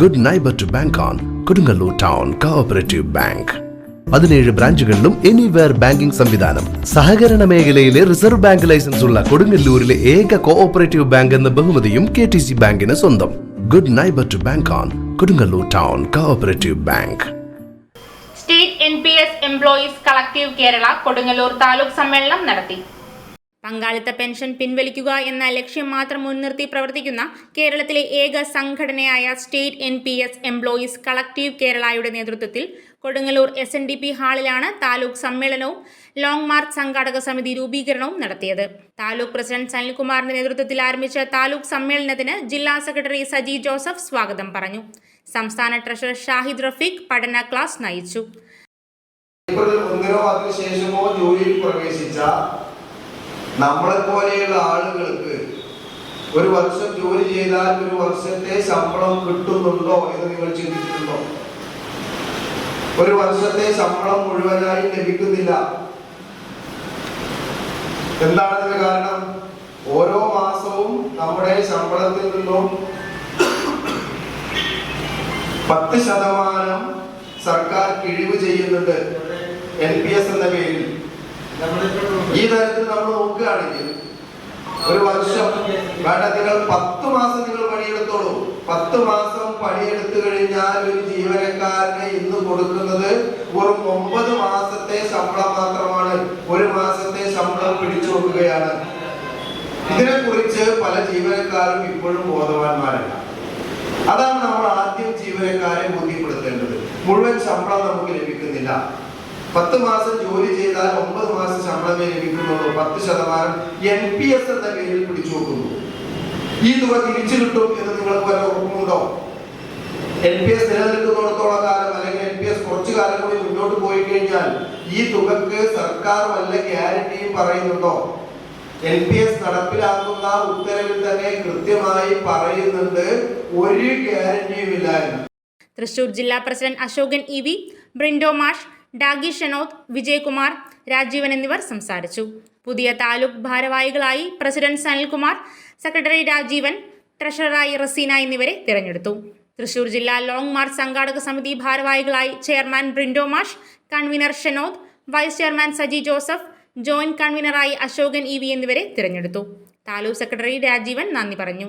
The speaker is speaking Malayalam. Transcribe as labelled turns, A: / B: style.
A: Good neighbour to bank on Kodungallur town cooperative bank പതിനേഴ് ബ്രാഞ്ചുകളിലും എനിവെയർ ബാങ്കിംഗ് സംവിധാനം സഹകരണ മേഖലയിലെ റിസർവ് ബാങ്ക് ലൈസൻസ് ഉള്ള കൊടുങ്ങല്ലൂരിലെ ഏക കോഓപ്പറേറ്റീവ് ബാങ്ക് എന്ന ബഹുമതിയും കെ ടി സി ബാങ്കിന് സ്വന്തം good neighbour to bank on Kodungallur town cooperative bank
B: state N P S employees collective Kerala Kodungallur taluk സമ്മേളനം നടത്തി പങ്കാളിത്ത പെൻഷൻ പിൻവലിക്കുക എന്ന ലക്ഷ്യം മാത്രം മുൻനിർത്തി പ്രവർത്തിക്കുന്ന കേരളത്തിലെ ഏക സംഘടനയായ state N P S employees collective കേരളയുടെ നേതൃത്വത്തിൽ Kodungallur S N D P ഹാളിലാണ് taluk സമ്മേളനവും ലോങ് മാർച്ച് സംഘാടക സമിതി രൂപീകരണവും നടത്തിയത് താലൂക്ക് പ്രസിഡന്റ് സനിൽകുമാറിന്റെ നേതൃത്വത്തിൽ ആരംഭിച്ച താലൂക്ക് സമ്മേളനത്തിന് ജില്ലാ സെക്രട്ടറി സജി ജോസഫ് സ്വാഗതം പറഞ്ഞു സംസ്ഥാന ട്രഷറർ ഷാഹിദ് റഫീഖ് പഠന ക്ലാസ് നയിച്ചു
C: ഏപ്രിൽ ഒന്നിനോ അതിനുശേഷമോ ജോലിയിൽ പ്രവേശിച്ച നമ്മളെ പോലെയുള്ള ആളുകൾക്ക് ഒരു വർഷം ജോലി ചെയ്താൽ ഒരു വർഷത്തെ ശമ്പളം കിട്ടുന്നുണ്ടോ എന്ന് നിങ്ങൾ ചിന്തിച്ചിട്ടുണ്ടോ ഒരു വർഷത്തെ ശമ്പളം മുഴുവനായി ലഭിക്കുന്നില്ല എന്താണ് കാരണം ഓരോ മാസവും നമ്മുടെ ശമ്പളത്തിൽ നിന്നും പത്ത് ശതമാനം സർക്കാർ കിഴിവ് ചെയ്യുന്നുണ്ട് എൽ പി എസ് എന്ന പേരിൽ ഈ തരത്തിൽ നമ്മൾ ആണെങ്കിൽ ഒരു വർഷം വേണ്ട നിങ്ങൾ പത്ത് മാസം നിങ്ങൾ പണിയെടുത്തോളൂ പത്ത് മാസം പണിയെടുത്തു കഴിഞ്ഞാൽ ഒരു ജീവനക്കാരന് ഇന്ന് കൊടുക്കുന്നത് വെറും ഒമ്പത് മാസത്തെ ശമ്പളം മാത്രമാണ് ഒരു മാസത്തെ ശമ്പളം പിടിച്ചു നോക്കുകയാണ് ഇതിനെ കുറിച്ച് പല ജീവനക്കാരും ഇപ്പോഴും ബോധവാന്മാരല്ല അതാണ് നമ്മൾ ആദ്യം ജീവനക്കാരെ ബോധ്യപ്പെടുത്തേണ്ടത് മുഴുവൻ ശമ്പളം നമുക്ക് ലഭിക്കുന്നില്ല പത്ത് മാസം ജോലി ചെയ്താൽ ഒമ്പത് മാസം ശമ്പളമേ ലഭിക്കുന്നുള്ളൂ പത്ത് ശതമാനം എൻ പി എസ് എന്ന പേരിൽ പിടിച്ചു കൊടുക്കുന്നു ഈ തുക തിരിച്ചു കിട്ടും എന്ന് നിങ്ങൾക്ക് വല്ല ഉറപ്പുണ്ടോ എൻ പി എസ് നിലനിൽക്കുന്നിടത്തോളം കാലം അല്ലെങ്കിൽ എൻ പി എസ് കുറച്ചു കാലം കൂടി മുന്നോട്ട് പോയി കഴിഞ്ഞാൽ ഈ തുകക്ക് സർക്കാർ വല്ല ഗ്യാരണ്ടിയും പറയുന്നുണ്ടോ എൻ പി എസ് നടപ്പിലാക്കുന്ന ഉത്തരവിൽ തന്നെ കൃത്യമായി പറയുന്നുണ്ട് ഒരു ഗ്യാരണ്ടിയും ഇല്ല
B: തൃശൂർ ജില്ലാ president Ashokan E V Brindo മാഷ് ഡാഗി ഷെനോത്ത് വിജയകുമാർ രാജീവൻ എന്നിവർ സംസാരിച്ചു പുതിയ താലൂക്ക് ഭാരവാഹികളായി പ്രസിഡന്റ് സനിൽകുമാർ സെക്രട്ടറി രാജീവൻ ട്രഷററായി റസീന എന്നിവരെ തിരഞ്ഞെടുത്തു തൃശൂർ ജില്ലാ ലോങ് മാർച്ച് സംഘാടക സമിതി ഭാരവാഹികളായി chairman Brindo Mash convener Shenod vice chairman Saji Joseph joint കൺവീനറായി Ashokan E V എന്നിവരെ തിരഞ്ഞെടുത്തു താലൂക്ക് സെക്രട്ടറി രാജീവൻ നന്ദി പറഞ്ഞു